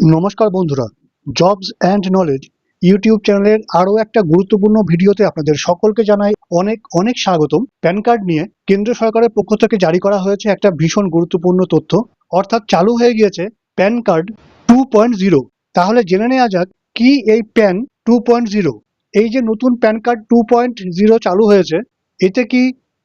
নমস্কার বন্ধুরা jobs and knowledge YouTube চ্যানেলের আরও একটা গুরুত্বপূর্ণ ভিডিওতে আপনাদের সকলকে জানাই অনেক অনেক স্বাগতম। প্যান কার্ড নিয়ে কেন্দ্র সরকারের পক্ষ থেকে জারি করা হয়েছে একটা ভীষণ গুরুত্বপূর্ণ তথ্য। অর্থাৎ চালু হয়ে গিয়েছে PAN card two point zero তাহলে জেনে নেওয়া যাক কি এই প্যান টু পয়েন্ট জিরো এই যে নতুন PAN card two point zero চালু হয়েছে, এতে কি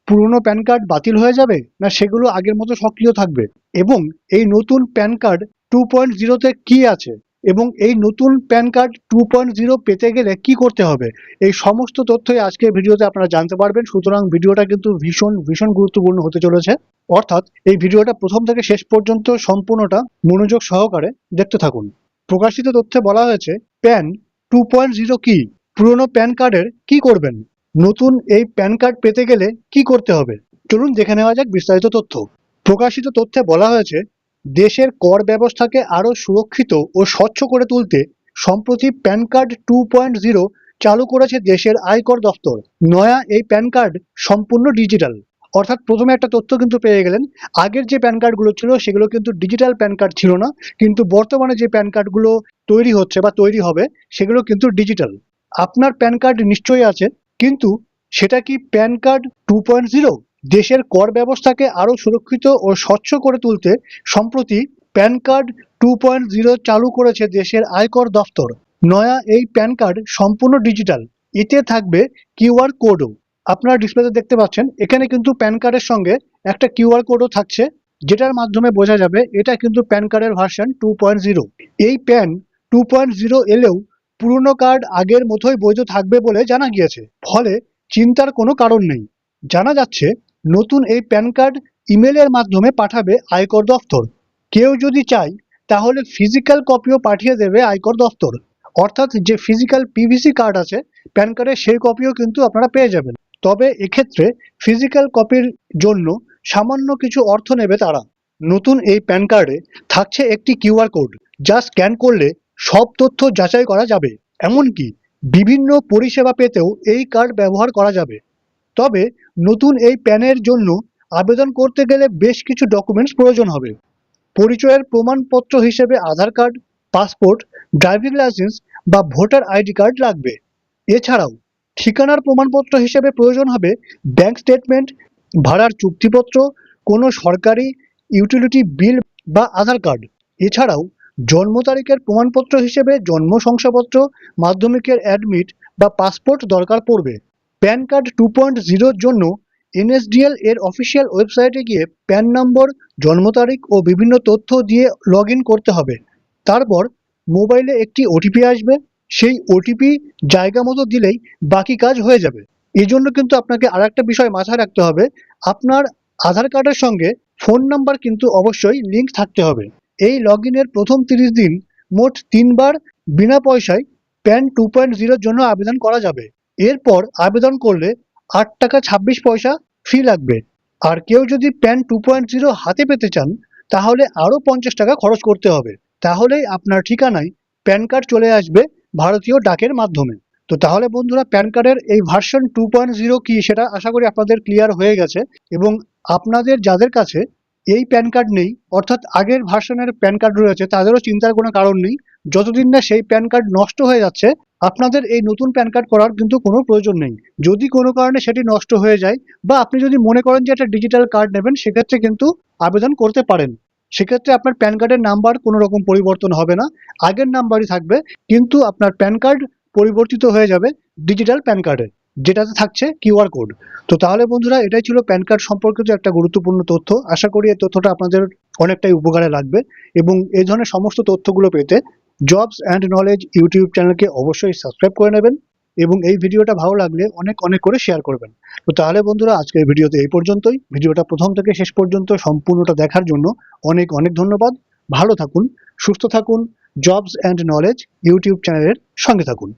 পুরনো প্যান কার্ড বাতিল হয়ে যাবে না সেগুলো আগের মতো সক্রিয় থাকবে? এবং এই নতুন প্যান কার্ড টু পয়েন্ট জিরোতে কি আছে? এবং এই নতুন PAN card two point zero পেতে গেলে কি করতে হবে? এই সমস্ত তথ্যই আজকের ভিডিওতে আপনারা জানতে পারবেন। সুতরাং ভিডিওটা কিন্তু ভীষণ ভীষণ গুরুত্বপূর্ণ হতে চলেছে। অর্থাৎ এই ভিডিওটা প্রথম থেকে শেষ পর্যন্ত সম্পূর্ণটা মনোযোগ সহকারে দেখতে থাকুন। প্রকাশিত তথ্যে বলা হয়েছে, প্যান টু পয়েন্ট জিরো কি? পুরনো প্যান কার্ডের কি করবেন? নতুন এই প্যান কার্ড পেতে গেলে কি করতে হবে? চলুন দেখে নেওয়া যাক বিস্তারিত তথ্য। প্রকাশিত তথ্যে বলা হয়েছে, দেশের কর ব্যবস্থাকে আরও সুরক্ষিত ও স্বচ্ছ করে তুলতে সম্প্রতি PAN card two point zero চালু করেছে দেশের আয়কর দফতর নয়া এই প্যান কার্ড সম্পূর্ণ ডিজিটাল। অর্থাৎ প্রথমে একটা তথ্য কিন্তু পেয়ে গেলেন, আগের যে প্যান কার্ডগুলো ছিল সেগুলো কিন্তু ডিজিটাল প্যান কার্ড ছিল না, কিন্তু বর্তমানে যে প্যান কার্ডগুলো তৈরি হচ্ছে বা তৈরি হবে সেগুলো কিন্তু ডিজিটাল। আপনার প্যান কার্ড নিশ্চয়ই আছে কিন্তু সেটা কি PAN card two point zero দেশের কর ব্যবস্থাকে আরও সুরক্ষিত ও স্বচ্ছ করে তুলতে সম্প্রতি PAN card two point zero চালু করেছে দেশের আয়কর দফতর? নয়া এই প্যান কার্ড সম্পূর্ণ ডিজিটাল। এতে থাকবে কিউআর কোডও। আপনারা ডিসপ্লেতে দেখতে পাচ্ছেন, এখানে কিন্তু প্যান কার্ডের সঙ্গে একটা কিউআর কোডও থাকছে, যেটার মাধ্যমে বোঝা যাবে এটা কিন্তু প্যান কার্ডের ভার্সন টু পয়েন্ট জিরো। এই প্যান টু পয়েন্ট জিরো এলেও পুরনো কার্ড আগের মতোই বৈধ থাকবে বলে জানা গিয়েছে। ফলে চিন্তার কোনো কারণ নেই। জানা যাচ্ছে, নতুন এই প্যান কার্ড ইমেলের মাধ্যমে পাঠাবে আয়কর দফতর। কেউ যদি চায়, তাহলে ফিজিক্যাল কপিও পাঠিয়ে দেবে আয়কর দফতর। অর্থাৎ যে ফিজিক্যাল পিভিসি কার্ড আছে, প্যান কার্ডের সেই কপিও কিন্তু আপনারা পেয়ে যাবেন। তবে এক্ষেত্রে ফিজিক্যাল কপির জন্য সামান্য কিছু অর্থ নেবে তারা। নতুন এই প্যান কার্ডে থাকছে একটি কিউআর কোড, যা স্ক্যান করলে সব তথ্য যাচাই করা যাবে, এমনকি বিভিন্ন পরিষেবা পেতেও এই কার্ড ব্যবহার করা যাবে। তবে নতুন এই প্যানের জন্য আবেদন করতে গেলে বেশ কিছু ডকুমেন্টস প্রয়োজন হবে। পরিচয়ের প্রমাণপত্র হিসেবে Aadhaar card, passport, driving licence বা ভোটার আইডি কার্ড লাগবে। এছাড়াও ঠিকানার প্রমাণপত্র হিসেবে প্রয়োজন হবে ব্যাংক স্টেটমেন্ট, ভাড়ার চুক্তিপত্র, কোনো সরকারি ইউটিলিটি বিল বা আধার কার্ড। এছাড়াও জন্ম তারিখের প্রমাণপত্র হিসেবে জন্ম শংসাপত্র, মাধ্যমিকের অ্যাডমিট বা পাসপোর্ট দরকার পড়বে। প্যান কার্ড টু পয়েন্ট জিরোর জন্য এনএসডিএল এর অফিসিয়াল ওয়েবসাইটে গিয়ে প্যান নম্বর জন্ম তারিখ ও বিভিন্ন তথ্য দিয়ে লগ করতে হবে। তারপর মোবাইলে একটি ওটিপি আসবে। সেই ওটিপি জায়গা মতো দিলেই বাকি কাজ হয়ে যাবে। এই জন্য কিন্তু আপনাকে আর একটা বিষয় মাথায় রাখতে হবে। আপনার আধার কার্ডের সঙ্গে ফোন নাম্বার কিন্তু অবশ্যই লিঙ্ক থাকতে হবে। এই লগ ইনের প্রথম তিরিশ দিন মোট তিনবার বিনা পয়সায় প্যান টু পয়েন্ট জিরোর জন্য আবেদন করা যাবে। এরপর আবেদন করলে আট টাকা ছাব্বিশ পয়সা ফি লাগবে। আর কেউ যদি প্যান টু পয়েন্ট জিরো হাতে পেতে চান, তাহলে আরও পঞ্চাশ টাকা খরচ করতে হবে। তাহলেই আপনার ঠিকানায় প্যান কার্ড চলে আসবে ভারতীয় ডাকের মাধ্যমে। তো তাহলে বন্ধুরা প্যান কার্ডের এই ভার্সন টু পয়েন্ট জিরো কি সেটা আশা করি আপনাদের ক্লিয়ার হয়ে গেছে। এবং আপনাদের, যাদের কাছে এই প্যান কার্ড নেই। অর্থাৎ আগের ভার্সনের প্যান কার্ড রয়েছে, তাদেরও চিন্তার কোনো কারণ নেই। যতদিন না সেই প্যান কার্ড নষ্ট হয়ে যাচ্ছে, আপনাদের এই নতুন প্যান কার্ড করার কিন্তু কোনো প্রয়োজন নেই। যদি কোনো কারণে সেটি নষ্ট হয়ে যায় বা আপনি যদি মনে করেন যে একটা ডিজিটাল কার্ড নেবেন, সেক্ষেত্রে কিন্তু আবেদন করতে পারেন। সেক্ষেত্রে আপনার প্যান কার্ডের নাম্বার কোনো রকম পরিবর্তন হবে না। আগের নাম্বারই থাকবে, কিন্তু আপনার প্যান কার্ড পরিবর্তিত হয়ে যাবে ডিজিটাল প্যান কার্ডে যেটাতে থাকছে কিউআর কোড। তো তাহলে বন্ধুরা, এটাই ছিল প্যান কার্ড সম্পর্কিত একটা গুরুত্বপূর্ণ তথ্য। আশা করি এই তথ্যটা আপনাদের অনেকটাই উপকারে লাগবে এবং এই ধরনের সমস্ত তথ্যগুলো পেতে জবস অ্যান্ড নলেজ ইউটিউব চ্যানেলকে অবশ্যই সাবস্ক্রাইব করে নেবেন এবং এই ভিডিওটা ভালো লাগলে অনেক অনেক করে শেয়ার করবেন। তো তাহলে বন্ধুরা, আজকের ভিডিওতে এই পর্যন্তই। ভিডিওটা প্রথম থেকে শেষ পর্যন্ত সম্পূর্ণটা দেখার জন্য অনেক অনেক ধন্যবাদ। ভালো থাকুন, সুস্থ থাকুন। জবস অ্যান্ড নলেজ ইউটিউব চ্যানেলের সঙ্গে থাকুন।